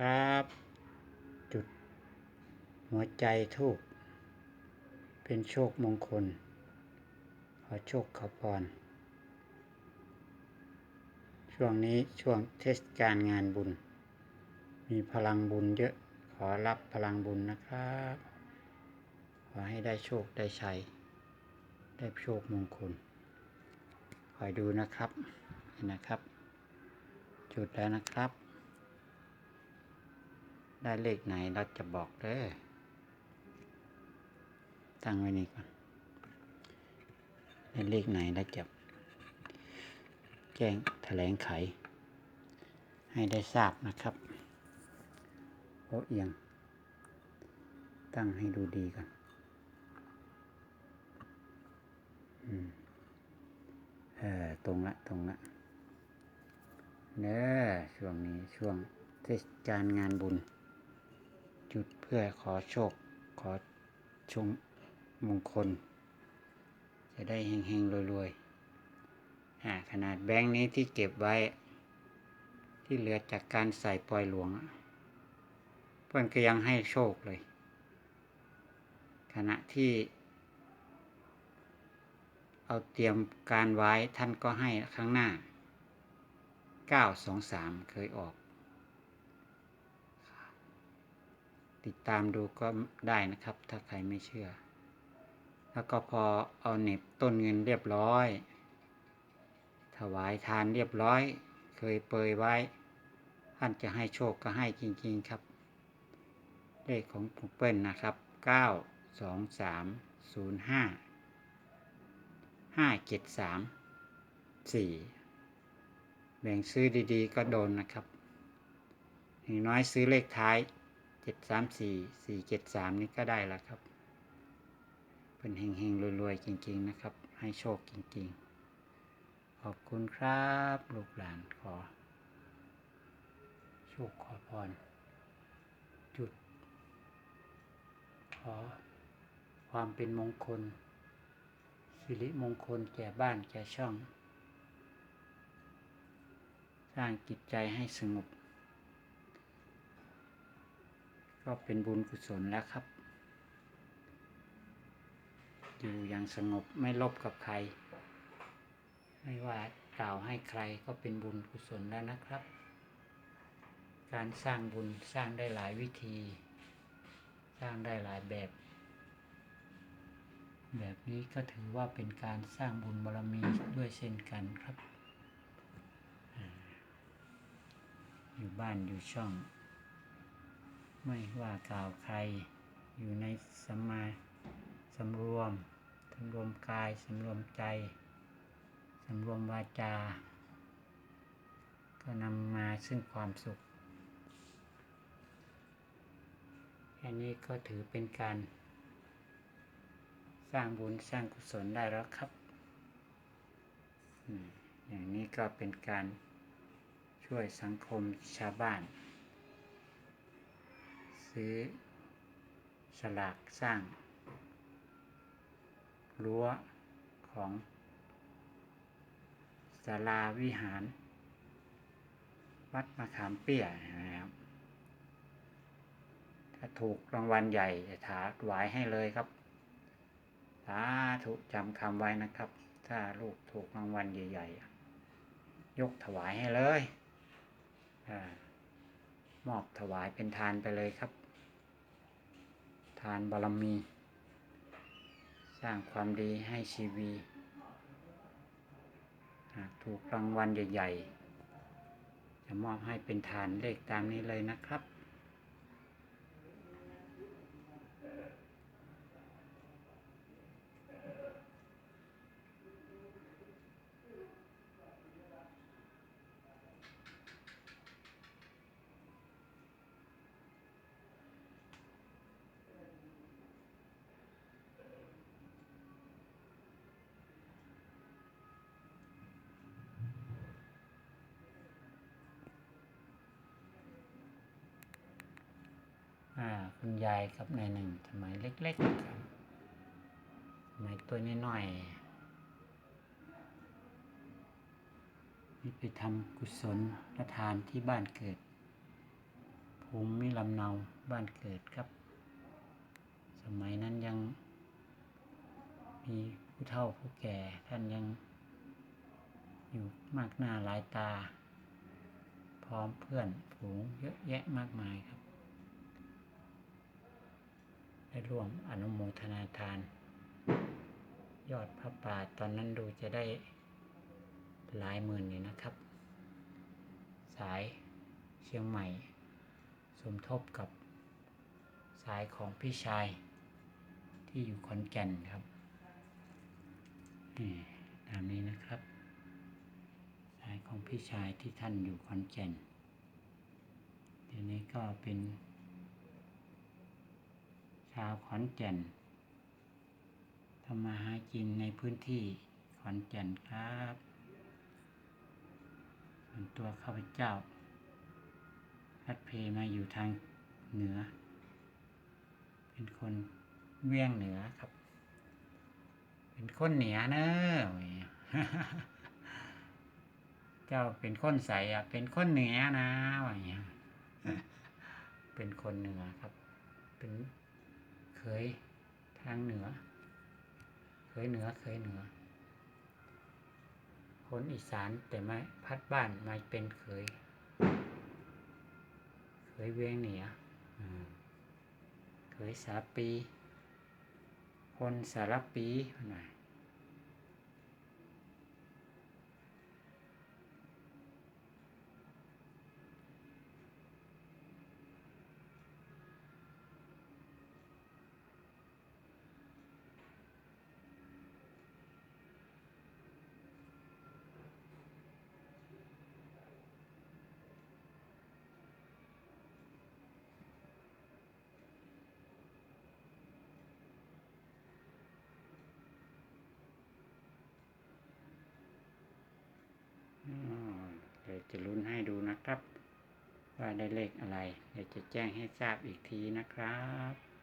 ครับ จุด หัวใจทูบเป็นโชคมงคล ขอโชคขอพร ช่วงนี้ช่วงเทศกาลงานบุญ มีพลังบุญเยอะขอรับพลังบุญนะครับ ขอให้ได้โชคได้ชัย ได้โชคมงคล คอยดูนะครับนะครับ จุดแล้วนะครับ ได้เลขไหนเราจะบอกเด้อตั้งไว้นี่ก่อนได้เลขไหนเราจะแจ้งแถลงไข ให้ได้ทราบนะครับโอเอียง ตั้งให้ดูดีก่อนอืมเออตรงละ ตรงละเน้อช่วงนี้ช่วงเทศกาลงานบุญ จุดเพื่อขอโชค ขอชงมงคล จะได้เฮงๆรวยๆขนาดแบงค์นี้ที่เก็บไว้ ที่เหลือจากการใส่ปล่อยหลวงเพื่อนก็ยังให้โชคเลย ขณะที่ เอาเตรียมการไว้ท่านก็ให้ข้างหน้า 923 เคยออก ติดตามดูก็ได้นะครับ ถ้าใครไม่เชื่อ แล้วก็พอเอาเน็บต้นเงินเรียบร้อย ถวายทานเรียบร้อย เคยเปยไว้ ท่านจะให้โชคก็ให้จริงๆครับ เลขของผมเปิ้ลนะครับ 9 2 3 0 5 5 7 3 4 แบ่งซื้อดีๆ ก็โดนนะครับอย่างน้อยซื้อเลขท้าย เจ็ดสามสี่สี่เจ็ดสามนี่ก็ได้แล้วครับ เป็นเฮงๆรวยๆจริง ๆนะครับ ให้โชคจริง ๆ ขอบคุณครับ ลูกหลานขอ โชคขอพร จุด ขอ ความเป็นมงคล สิริมงคลแก่บ้านแก่ช่อง สร้างจิตใจให้สงบ ก็เป็นบุญกุศลแล้วครับ อยู่อย่างสงบไม่ลบกับใคร ไม่ว่ากล่าวให้ใครก็เป็นบุญกุศลแล้วนะครับ การสร้างบุญสร้างได้หลายวิธี สร้างได้หลายแบบ แบบนี้ก็ถือว่าเป็นการสร้างบุญบารมีด้วยเช่นกันครับอ่าอยู่บ้านอยู่ช่อง ไม่ว่ากล่าวใคร อยู่ในสัมมาสำรวมสำรวมกายสำรวมใจสำรวมวาจา ก็นำมาซึ่งความสุขแค่นี้ก็ถือเป็นการ สร้างบุญสร้างกุศลได้แล้วครับอืมอย่างนี้ก็เป็นการช่วยสังคมชาวบ้าน ซื้อ สลากสร้าง รั้วของศาลาวิหาร วัดมะขามเปี้ยนะครับ ถ้าถูกรางวัลใหญ่จะถาวายให้เลยครับสาธุจำคำไว้นะครับ ถ้าลูกถูกรางวัลใหญ่ ๆ ยกถวายให้เลยอามอบถวายเป็นทานไปเลยครับานบารมี สร้างความดีให้ชีวี หากถูกรางวัลใหญ่ ๆ จะมอบให้เป็นฐานเลขตามนี้เลยนะครับ คุณยายกับนายหนึ่งสมัยเล็กๆครับสมัยตัวน้อยๆนี่ไปทำกุศลประทานที่บ้านเกิดภูภูมิลำเนาบ้านเกิดครับ สมัยนั้นยัง มีผู้เฒ่าผู้แก่ท่านยังอยู่มากหน้าหลายตา พร้อมเพื่อนฝูงเยอะแยะมากมายครับ ได้ร่วมอนุโมทนาทาน ยอดพระป่าตอนนั้นดูจะได้หลายหมื่นอยู่นะครับ สายเชียงใหม่ สมทบกับสายของพี่ชายที่อยู่ขอนแก่นครับนี่ตามนี้นะครับ สายของพี่ชายที่ท่านอยู่ขอนแก่นทีนี้ก็เป็น ชาวขอนแก่นทำมาหากินในพื้นที่ขอนแก่นครับส่วนตัวข้าพเจ้าพัดเพมาอยู่ทางเหนือ เป็นคนเวียงเหนือครับ เป็นคนเหนือเนอะเจ้าเป็นคนใสอะ เป็นคนเหนือนะอย่างเงี้ยเป็นคนเหนือครับ เป็น ยทางเหนือเคยเหนือเคยเหนือ คนอีสานแต่ไม่พัดบ้านมาเป็นเคยเคยเวียงเหนืออืมเคยสาปี คนสารปีหน่อย อืมเดี๋ยวจะลุ้นให้ดูนะครับ ว่าได้เลขอะไร เดี๋ยวจะแจ้งให้ทราบอีกทีนะครับ